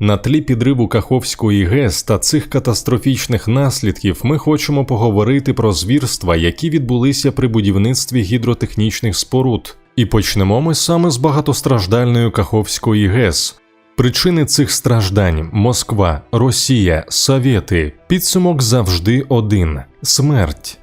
На тлі підриву Каховської ГЕС та цих катастрофічних наслідків ми хочемо поговорити про звірства, які відбулися при будівництві гідротехнічних споруд. І почнемо ми саме з багатостраждальної Каховської ГЕС. Причини цих страждань Москва, Росія, Совєти. Підсумок завжди один смерть.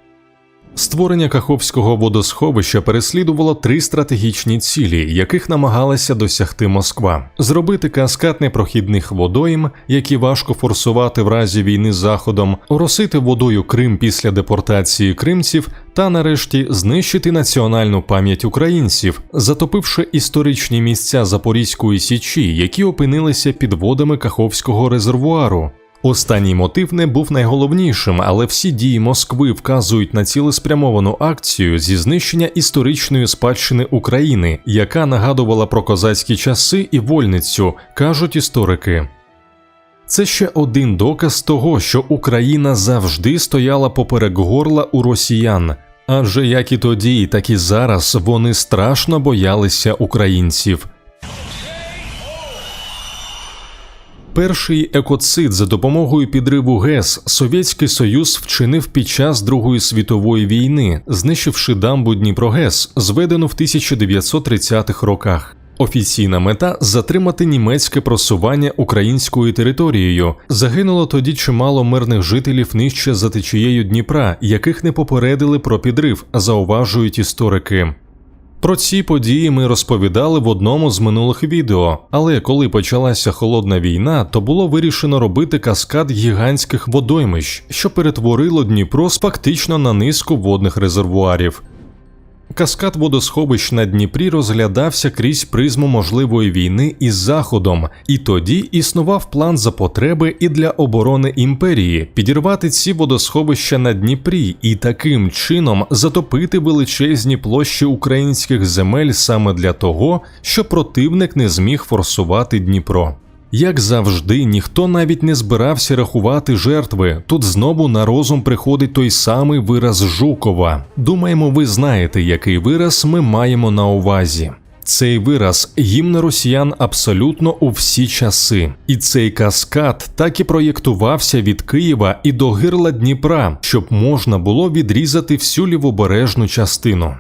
Створення Каховського водосховища переслідувало три стратегічні цілі, яких намагалася досягти Москва: зробити каскад непрохідних водойм, які важко форсувати в разі війни заходом, оросити водою Крим після депортації кримців, та нарешті знищити національну пам'ять українців, затопивши історичні місця Запорізької січі, які опинилися під водами Каховського резервуару. Останній мотив не був найголовнішим, але всі дії Москви вказують на цілеспрямовану акцію зі знищення історичної спадщини України, яка нагадувала про козацькі часи і вольницю, кажуть історики. Це ще один доказ того, що Україна завжди стояла поперек горла у росіян, адже як і тоді, так і зараз вони страшно боялися українців. Перший екоцид за допомогою підриву ГЕС Совєтський Союз вчинив під час Другої світової війни, знищивши дамбу Дніпрогес, зведену в 1930-х роках. Офіційна мета затримати німецьке просування українською територією. Загинуло тоді чимало мирних жителів нижче за течією Дніпра, яких не попередили про підрив, зауважують історики. Про ці події ми розповідали в одному з минулих відео, але коли почалася холодна війна, то було вирішено робити каскад гігантських водоймищ, що перетворило Дніпро фактично на низку водних резервуарів. Каскад водосховищ на Дніпрі розглядався крізь призму можливої війни із Заходом, і тоді існував план за потреби і для оборони імперії підірвати ці водосховища на Дніпрі і таким чином затопити величезні площі українських земель саме для того, щоб противник не зміг форсувати Дніпро. Як завжди, ніхто навіть не збирався рахувати жертви. Тут знову на розум приходить той самий вираз Жукова. Думаємо, ви знаєте, який вираз ми маємо на увазі. Цей вираз гімн росіян абсолютно у всі часи, і цей каскад так і проєктувався від Києва і до гирла Дніпра, щоб можна було відрізати всю лівобережну частину.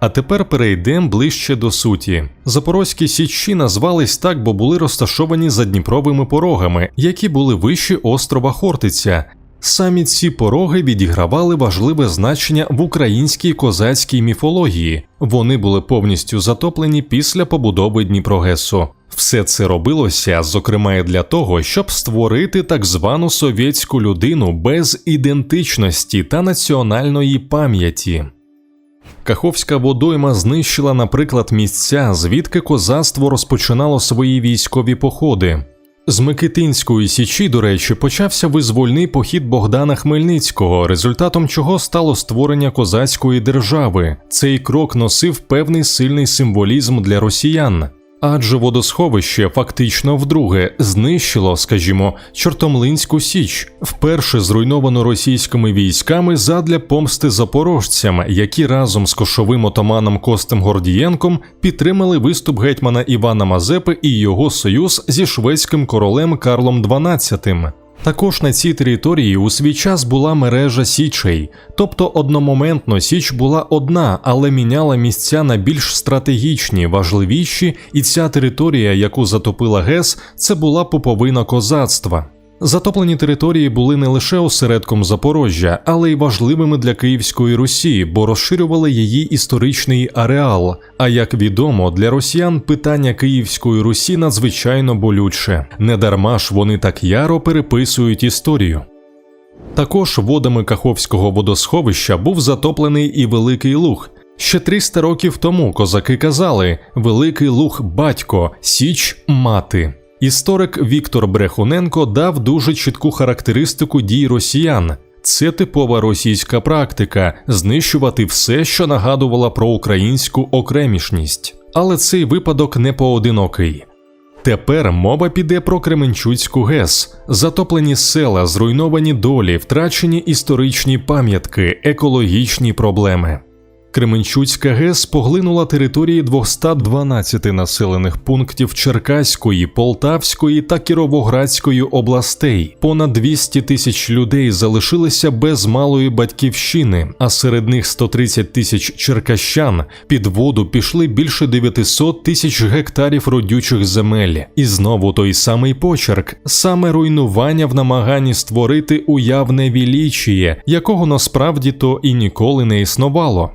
А тепер перейдемо ближче до суті. Запорозькі січі назвались так, бо були розташовані за Дніпровими порогами, які були вищі острова Хортиця. Самі ці пороги відігравали важливе значення в українській козацькій міфології. Вони були повністю затоплені після побудови Дніпрогесу. Все це робилося, зокрема, і для того, щоб створити так звану совєтську людину без ідентичності та національної пам'яті. Каховська водойма знищила, наприклад, місця, звідки козацтво розпочинало свої військові походи. З Микитинської січі, до речі, почався визвольний похід Богдана Хмельницького, результатом чого стало створення козацької держави. Цей крок носив певний сильний символізм для росіян. Адже водосховище фактично вдруге знищило, скажімо, Чортомлинську Січ, вперше зруйновано російськими військами задля помсти запорожцям, які разом з кошовим отаманом Костем Гордієнком підтримали виступ гетьмана Івана Мазепи і його союз зі шведським королем Карлом XII. Також на цій території у свій час була мережа січей, тобто одномоментно січ була одна, але міняла місця на більш стратегічні, важливіші, і ця територія, яку затопила ГЕС, це була пуповина козацтва. Затоплені території були не лише осередком Запорожжя, але й важливими для Київської Русі, бо розширювали її історичний ареал. А як відомо, для росіян питання Київської Русі надзвичайно болюче. Недарма ж вони так яро переписують історію. Також водами Каховського водосховища був затоплений і Великий Луг. Ще 300 років тому козаки казали: Великий Луг батько, Січ мати. Історик Віктор Брехуненко дав дуже чітку характеристику дій росіян. Це типова російська практика знищувати все, що нагадувало про українську окремішність. Але цей випадок не поодинокий. Тепер мова піде про Кременчуцьку ГЕС, затоплені села, зруйновані долі, втрачені історичні пам'ятки, екологічні проблеми. Кременчуцька ГЕС поглинула території 212 населених пунктів Черкаської, Полтавської та Кіровоградської областей. Понад 200 тисяч людей залишилися без малої батьківщини, а серед них 130 тисяч черкащан під воду пішли більше 900 тисяч гектарів родючих земель. І знову той самий почерк, саме руйнування в намаганні створити уявне вілічіє, якого насправді то і ніколи не існувало.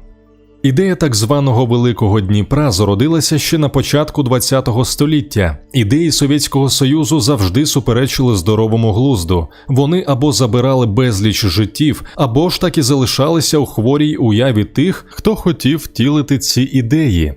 Ідея так званого Великого Дніпра зародилася ще на початку ХХ століття. Ідеї Совєтського Союзу завжди суперечили здоровому глузду. Вони або забирали безліч життів, або ж так і залишалися у хворій уяві тих, хто хотів втілити ці ідеї.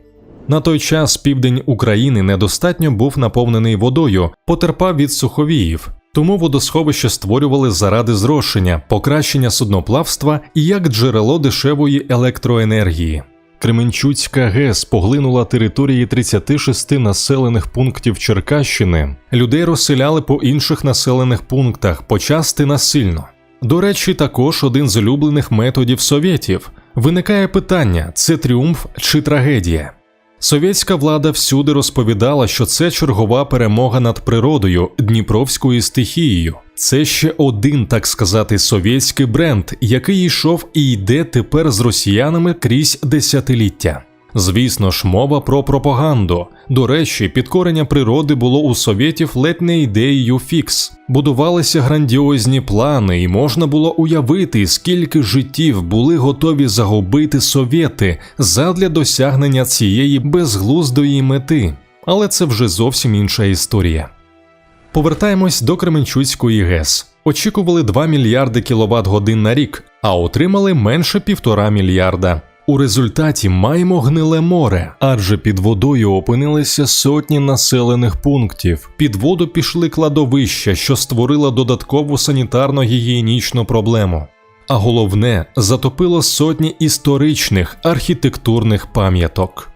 На той час південь України недостатньо був наповнений водою, потерпав від суховіїв. Тому водосховища створювали заради зрошення, покращення судноплавства і як джерело дешевої електроенергії. Кременчуцька ГЕС поглинула території 36 населених пунктів Черкащини. Людей розселяли по інших населених пунктах, почасти насильно. До речі, також один з улюблених методів совєтів. Виникає питання: це тріумф чи трагедія? Совєтська влада всюди розповідала, що це чергова перемога над природою, дніпровською стихією. Це ще один, так сказати, совєтський бренд, який йшов і йде тепер з росіянами крізь десятиліття. Звісно ж, мова про пропаганду. До речі, підкорення природи було у совєтів ледь не ідеєю фікс. Будувалися грандіозні плани, і можна було уявити, скільки життів були готові загубити совєти задля досягнення цієї безглуздої мети. Але це вже зовсім інша історія. Повертаємось до Кременчуцької ГЕС. Очікували 2 мільярди кіловат годин на рік, а отримали менше півтора мільярда. У результаті маємо гниле море, адже під водою опинилися сотні населених пунктів. Під воду пішли кладовища, що створило додаткову санітарно-гігієнічну проблему. А головне, затопило сотні історичних архітектурних пам'яток.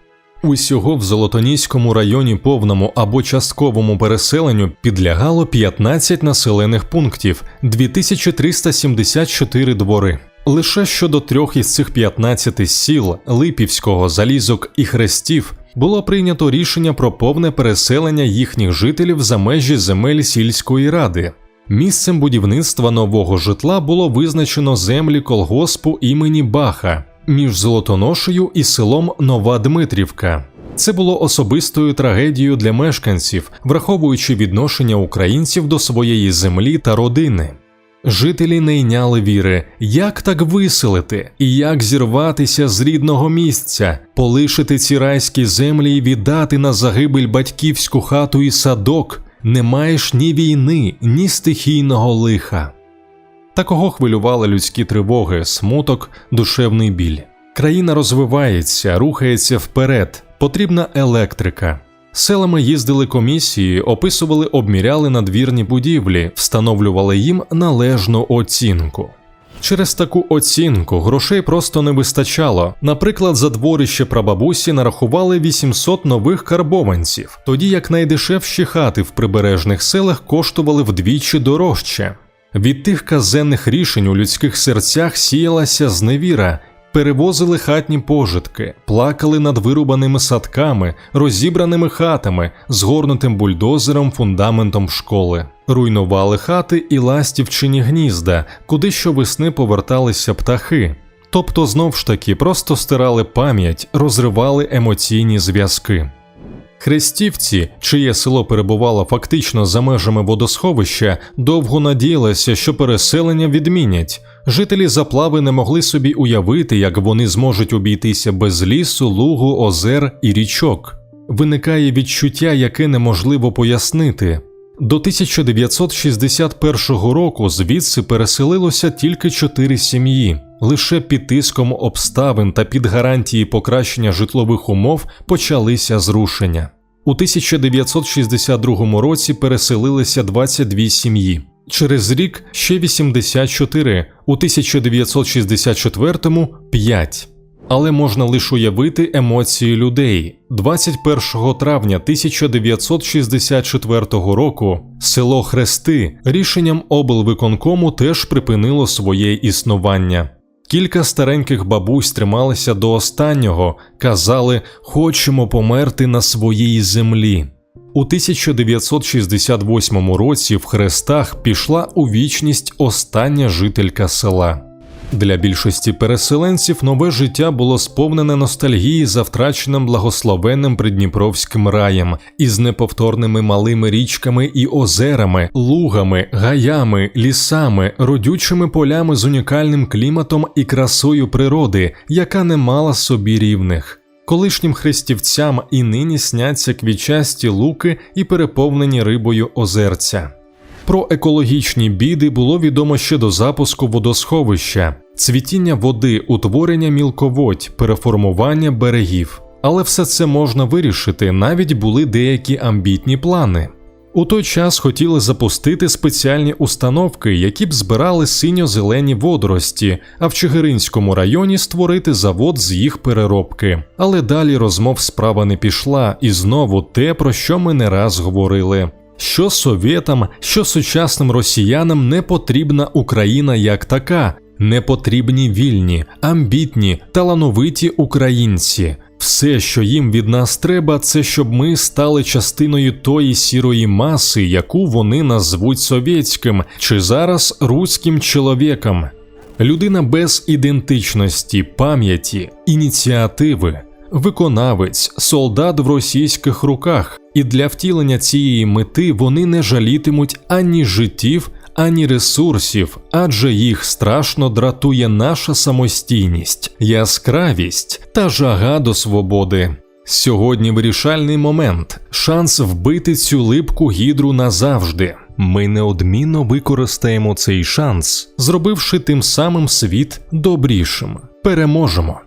Усього в Золотоніському районі повному або частковому переселенню підлягало 15 населених пунктів, 2374 двори. Лише щодо трьох із цих 15 сіл Липівського, Залізок і Хрестів було прийнято рішення про повне переселення їхніх жителів за межі земель сільської ради. Місцем будівництва нового житла було визначено землі колгоспу імені Баха між Золотоношею і селом Нова Дмитрівка. Це було особистою трагедією для мешканців, враховуючи відношення українців до своєї землі та родини. Жителі не йняли віри, як так виселити, і як зірватися з рідного місця, полишити ці райські землі і віддати на загибель батьківську хату і садок, не маєш ні війни, ні стихійного лиха. Такого хвилювали людські тривоги, смуток, душевний біль. Країна розвивається, рухається вперед, потрібна електрика. Селами їздили комісії, описували, обміряли надвірні будівлі, встановлювали їм належну оцінку. Через таку оцінку грошей просто не вистачало. Наприклад, за дворище прабабусі нарахували 800 нових карбованців, тоді як найдешевші хати в прибережних селах коштували вдвічі дорожче. Від тих казенних рішень у людських серцях сіялася зневіра, перевозили хатні пожитки, плакали над вирубаними садками, розібраними хатами, згорнутим бульдозером фундаментом школи, руйнували хати і ластівчині гнізда, куди щовесни поверталися птахи. Тобто, знов ж таки, просто стирали пам'ять, розривали емоційні зв'язки. Хрестівці, чиє село перебувало фактично за межами водосховища, довго надіялися, що переселення відмінять. Жителі заплави не могли собі уявити, як вони зможуть обійтися без лісу, лугу, озер і річок. Виникає відчуття, яке неможливо пояснити. До 1961 року звідси переселилося тільки чотири сім'ї. Лише під тиском обставин та під гарантії покращення житлових умов почалися зрушення. У 1962 році переселилися 22 сім'ї. Через рік ще 84, у 1964 – 5. Але можна лише уявити емоції людей. 21 травня 1964 року село Хрести рішенням облвиконкому теж припинило своє існування. Кілька стареньких бабусь трималися до останнього, казали хочемо померти на своїй землі. У 1968 році в хрестах пішла у вічність остання жителька села. Для більшості переселенців нове життя було сповнене ностальгії за втраченим благословенним придніпровським раєм із неповторними малими річками і озерами, лугами, гаями, лісами, родючими полями з унікальним кліматом і красою природи, яка не мала собі рівних. Колишнім хрестівцям і нині сняться квічасті луки і переповнені рибою озерця. Про екологічні біди було відомо ще до запуску водосховища, цвітіння води, утворення мілководь, переформування берегів. Але все це можна вирішити, навіть були деякі амбітні плани. У той час хотіли запустити спеціальні установки, які б збирали синьо-зелені водорості, а в Чигиринському районі створити завод з їх переробки. Але далі розмов справа не пішла, і знову те, про що ми не раз говорили. Що совєтам, що сучасним росіянам не потрібна Україна як така, не потрібні вільні, амбітні, талановиті українці. Все, що їм від нас треба, це щоб ми стали частиною тої сірої маси, яку вони назвуть совєтським чи зараз руським чоловіком. Людина без ідентичності, пам'яті, ініціативи, виконавець, солдат в російських руках, і для втілення цієї мети вони не жалітимуть ані життів, ані ресурсів, адже їх страшно дратує наша самостійність, яскравість та жага до свободи. Сьогодні вирішальний момент, шанс вбити цю липку гідру назавжди. Ми неодмінно використаємо цей шанс, зробивши тим самим світ добрішим. Переможемо.